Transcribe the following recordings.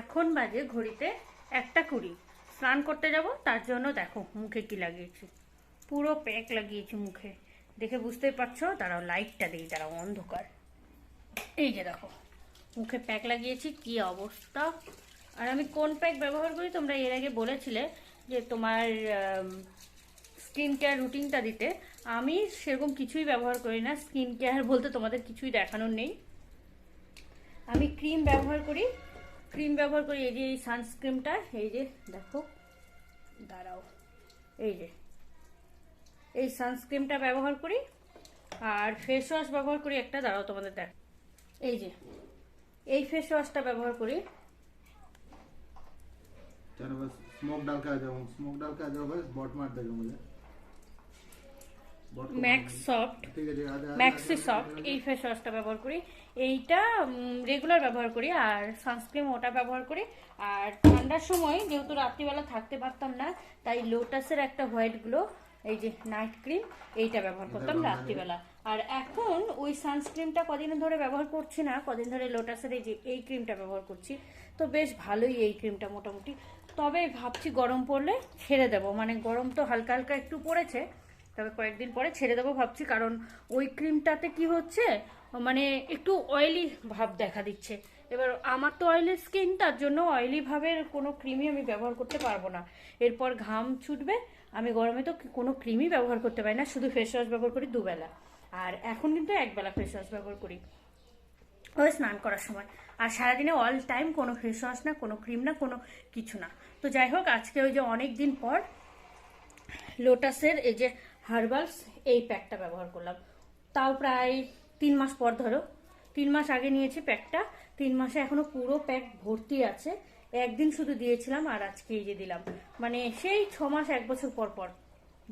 এখন বাজে ঘড়িতে একটা কুড়ি। স্নান করতে যাব, তার জন্য দেখো মুখে কি লাগিয়েছি। পুরো প্যাক লাগিয়েছি মুখে। দেখে বুঝতেই পারছ, দাঁড়াও লাইটটা দিই, দাঁড়াও, অন্ধকার। এই যে দেখো, মুখে প্যাক লাগিয়েছি, কি অবস্থা? আর আমি কোন প্যাক ব্যবহার করি? তোমরা এর আগে বলেছিলে যে তোমার স্কিন কেয়ার রুটিনটা দিতে। আমি সেরকম কিছুই ব্যবহার করি না স্কিন কেয়ার বলতে তোমাদের কিছুই দেখানোর নেই। আমি ক্রিম ব্যবহার করি ক্রিম ব্যবহার করি এই যে এই সানস্ক্রিমটা এই যে দেখো দাঁড়াও এই যে এই সানস্ক্রিমটা ব্যবহার করি আর ফেস ওয়াশ ব্যবহার করি একটা দাঁড়াও তোমাদের দেখ এই যে এই ফেস ওয়াশটা ব্যবহার করি चलो बस स्मोक डाल के आ जाओ स्मोक डाल के आ जाओ बस बॉट मार देगा मुझे बॉट को ম্যাক্স সফট ম্যাক্সি সফট এই ফেস ওয়াশটা ব্যবহার করি। এইটা রেগুলার ব্যবহার করি আর সানস্ক্রিম ওটা ব্যবহার করি। আর ঠান্ডার সময় যেহেতু রাত্রিবেলা থাকতে পারতাম না তাই লোটাসের একটা হোয়াইটগুলো এই যে নাইট ক্রিম এইটা ব্যবহার করতাম রাত্রিবেলা। আর এখন ওই সানস্ক্রিনটা কদিন ধরে ব্যবহার করছি না কদিন ধরে লোটাসের এই যে এই ক্রিমটা ব্যবহার করছি। তো বেশ ভালোই এই ক্রিমটা মোটামুটি। তবে ভাবছি গরম পড়লে ছেড়ে দেব। মানে গরম তো হালকা হালকা একটু পড়েছে তবে কয়েকদিন পরে ছেড়ে দেবো ভাবছি, কারণ ওই ক্রিমটাতে কি হচ্ছে মানে একটু অয়েলি ভাব দেখা দিচ্ছে। এবার আমার তো অয়েলি স্কিন তার জন্য অয়েলি ভাবের কোনো ক্রিমই আমি ব্যবহার করতে পারব না। এরপর ঘাম ছুটবে, আমি গরমে তো কোনো ক্রিমই ব্যবহার করতে পারি না, শুধু ফেস ওয়াশ ব্যবহার করি দুবেলা। আর এখন কিন্তু একবেলা ফেস ওয়াশ ব্যবহার করি। ওই স্নান করার সময়। আর সারাদিনে অল টাইম কোনো ফেস ওয়াশ না, কোনো ক্রিম না, কোনো কিছু না। তো যাই হোক, আজকে ওই যে অনেক দিন পর লোটাসের এই যে হার্বালস, এই প্যাকটা ব্যবহার করলাম। তাও প্রায় তিন মাস পর ধরো। তিন মাস আগে নিয়েছি প্যাকটা। তিন মাসে এখনও পুরো প্যাক ভর্তি আছে। একদিন শুধু দিয়েছিলাম আর আজকে এই যে দিলাম। মানে সেই ছ মাস, এক বছর পর পর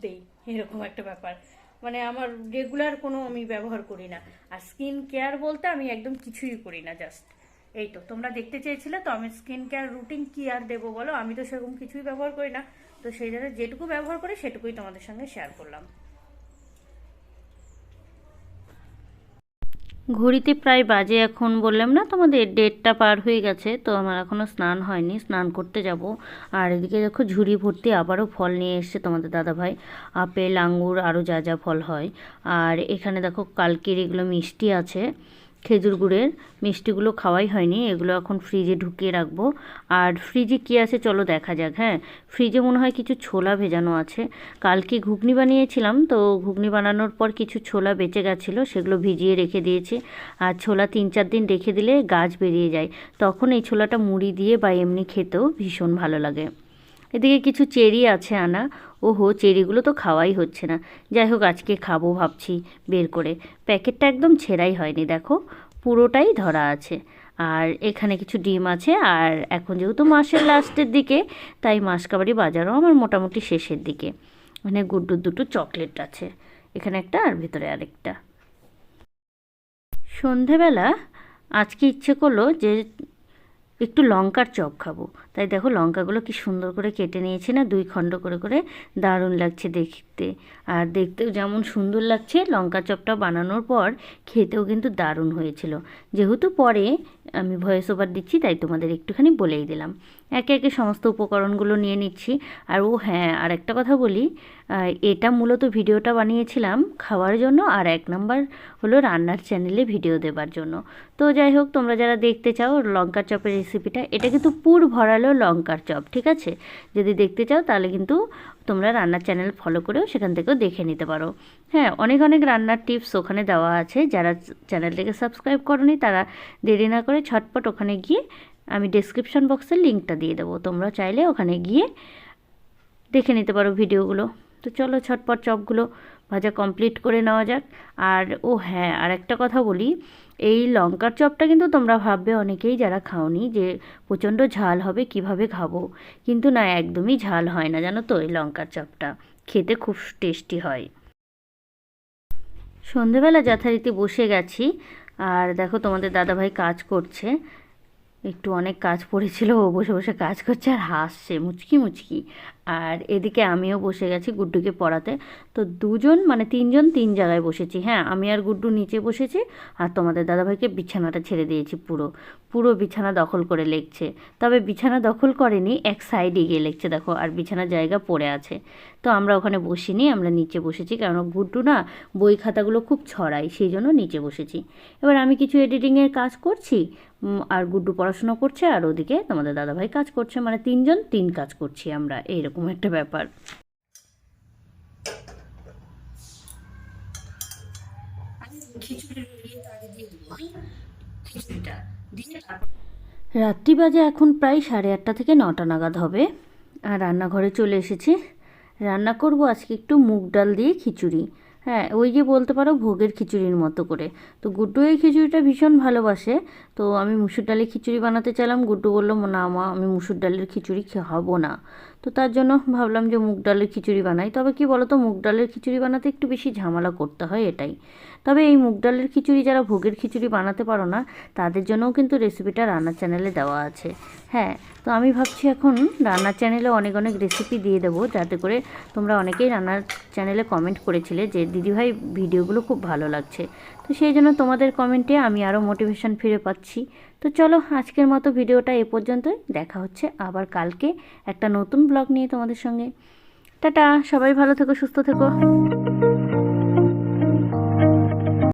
দেই। এরকম একটা ব্যাপার। মানে আমার রেগুলার কোনো আমি ব্যবহার করি না। আর স্কিন কেয়ার বলতে আমি একদম কিছুই করি না জাস্ট এই তো, তোমরা দেখতে চেয়েছিলে তো আমি স্কিন কেয়ার রুটিন কি আর দেবো বলো? আমি তো সেরকম কিছুই ব্যবহার করি না। তো সেই জন্য যেটুকু ব্যবহার করি, সেটুকুই তোমাদের সঙ্গে শেয়ার করলাম। ঘড়িতে প্রায় বাজে এখন বললাম না, তোমাদের ডেটটা পার হয়ে গেছে, তো আমার এখনও স্নান হয়নি, স্নান করতে যাব। আর এদিকে দেখো ঝুড়ি ভর্তি আবারও ফল নিয়ে এসছে তোমাদের দাদাভাই। আপেল, আঙ্গুর, আরও যা যা ফল হয়। আর এখানে দেখো কালকের এগুলো মিষ্টি আছে। খেজুর গুড়ের মিষ্টিগুলো খাওয়াই হয়নি, এগুলো এখন ফ্রিজে ঢুকিয়ে রাখব। আর ফ্রিজে কী আছে চলো দেখা যাক হ্যাঁ। ফ্রিজে মনে হয় কিছু ছোলা ভেজানো আছে। কালকে ঘুগনি বানিয়েছিলাম, তো ঘুগনি বানানোর পর কিছু ছোলা বেঁচে গেছিল, সেগুলো ভিজিয়ে রেখে দিয়েছি। আর ছোলা তিন চার দিন রেখে দিলে গাছ বেরিয়ে যায়। তখন এই ছোলাটা মুড়ি দিয়ে বা এমনি খেতেও ভীষণ ভালো লাগে। এদিকে কিছু চেরি আছে আনা ওহো, চেরিগুলো তো খাওয়াই হচ্ছে না। যাই হোক, আজকে খাব ভাবছি বের করে। প্যাকেটটা একদম ছেঁড়াই হয়নি, দেখো। পুরোটাই ধরা আছে। আর এখানে কিছু ডিম আছে, আর এখন যেহেতু মাসের লাস্টের দিকে, তাই মাসকাবারি বাজারও আমার মোটামুটি শেষের দিকে। মানে গুড্ডুর দুটো চকলেট আছে। এখানে একটা আর ভেতরে আরেকটা। সন্ধেবেলা আজকে ইচ্ছে করল যে একটু লঙ্কার চপ খাব। তাই দেখো লঙ্কাগুলো কি সুন্দর করে কেটে নিয়েছে না, দুই খণ্ড করে করে দারুণ লাগছে দেখতে। আর দেখতেও যেমন সুন্দর লাগছে, লঙ্কা চপটা বানানোর পর খেতেও কিন্তু দারুণ হয়েছিল। যেহেতু পরে আমি ভয়েস ওভার দিচ্ছি, তাই তোমাদের একটুখানি বলেই দিলাম। একে একে সমস্ত উপকরণগুলো নিয়ে নিচ্ছি। আর ও হ্যাঁ আর একটা কথা বলি এটা মূলত ভিডিওটা বানিয়েছিলাম খাওয়ার জন্য, আর এক নাম্বার হলো রান্নার চ্যানেলে ভিডিও দেবার জন্য। তো যাই হোক, তোমরা যারা দেখতে চাও লঙ্কার চপের রেসিপিটা এটা কিন্তু পুর ভরালো লঙ্কার চপ, ঠিক আছে? যদি দেখতে চাও তাহলে কিন্তু তোমরা রান্নার চ্যানেল ফলো করেও সেখান থেকেও দেখে নিতে পারো। হ্যাঁ অনেক অনেক রান্নার টিপস ওখানে দেওয়া আছে। যারা চ্যানেলটাকে সাবস্ক্রাইব করনি, তারা দেরি না করে ছটপট ওখানে গিয়ে আমি ডেসক্রিপশন বক্সের লিঙ্কটা দিয়ে দেবো। তোমরা চাইলে ওখানে গিয়ে দেখে নিতে পারো ভিডিওগুলো তো চলো ছটপট চপগুলো ভাজা কমপ্লিট করে নেওয়া যাক। আর, ও হ্যাঁ আর একটা কথা বলি, এই লঙ্কার চপটা কিন্তু তোমরা ভাববে অনেকেই যারা খাওনি যে প্রচণ্ড ঝাল হবে, কীভাবে খাব? কিন্তু না, একদমই ঝাল হয় না, জানো তো, এই লঙ্কার চপটা। খেতে খুব টেস্টি হয়। সন্ধেবেলা যথারীতি বসে গেছি। আর দেখো, তোমাদের দাদাভাই কাজ করছে। একটু অনেক কাজ পড়েছিল, ও বসে বসে কাজ করছে আর হাসছে, মুচকি মুচকি। আর এদিকে আমিও বসে গেছি গুড্ডুকে পড়াতে। তো দুজন মানে তিনজন তিন জায়গায় বসেছি। হ্যাঁ আমি আর গুড্ডু নিচে বসেছি আর তোমাদের দাদাভাইকে বিছানাটা ছেড়ে দিয়েছি পুরো। পুরো বিছানা দখল করে লেগছে। তবে বিছানা দখল করেনি, এক সাইডে গিয়ে লেগছে দেখো, আর বিছানার জায়গা পড়ে আছে। তো আমরা ওখানে বসিনি, আমরা নিচে বসেছি কারণ গুড্ডু না বই খাতাগুলো খুব ছড়াই সেই জন্য নিচে বসেছি। এবার আমি কিছু এডিটিংয়ের কাজ করছি আর গুড্ডু পড়াশুনো করছে আর ওদিকে তোমাদের দাদাভাই কাজ করছে মানে তিনজন তিন কাজ করছি আমরা এইরকম একটা ব্যাপার। রাত্রি বাজে এখন প্রায় সাড়ে আটটা থেকে নটা নাগাদ হবে। আর রান্নাঘরে চলে এসেছি। রান্না করব আজকে একটু মুগ ডাল দিয়ে খিচুড়ি। হ্যাঁ ওই যে বলতে পারো ভোগের খিচুড়ির মতো করে। তো গুড্ডু এই খিচুড়িটা ভীষণ ভালোবাসে। তো আমি মুসুর ডালের খিচুড়ি বানাতে চাইলাম। গুড্ডু বলল, না মা, আমি মুসুর ডালের খিচুড়ি খাব না। তো তার জন্য ভাবলাম যে মুগ ডালের খিচুড়ি বানাই। তবে কি বলো তো মুগ ডালের খিচুড়ি বানাতে একটু বেশি ঝামেলা করতে হয় এটাই। তবে এই মুগ ডালের খিচুড়ি যারা ভোগের খিচুড়ি বানাতে পারো না, তাদের জন্যও কিন্তু রেসিপিটা রান্নার চ্যানেলে দেওয়া আছে। হ্যাঁ তো আমি ভাবছি এখন রান্নার চ্যানেলে অনেক অনেক রেসিপি দিয়ে দেবো, যাতে করে তোমরা অনেকেই রান্নার চ্যানেলে কমেন্ট করেছিলে যে, দিদিভাই ভিডিওগুলো খুব ভালো লাগছে। তো সেই জন্য তোমাদের কমেন্টে আমি আরও মোটিভেশন ফিরে পাচ্ছি। তো চলো, আজকের মতো ভিডিওটা এ পর্যন্তই। দেখা হচ্ছে আবার কালকে একটা নতুন ব্লগ নিয়ে তোমাদের সঙ্গে। টাটা, সবাই ভালো থেকো, সুস্থ থেকো।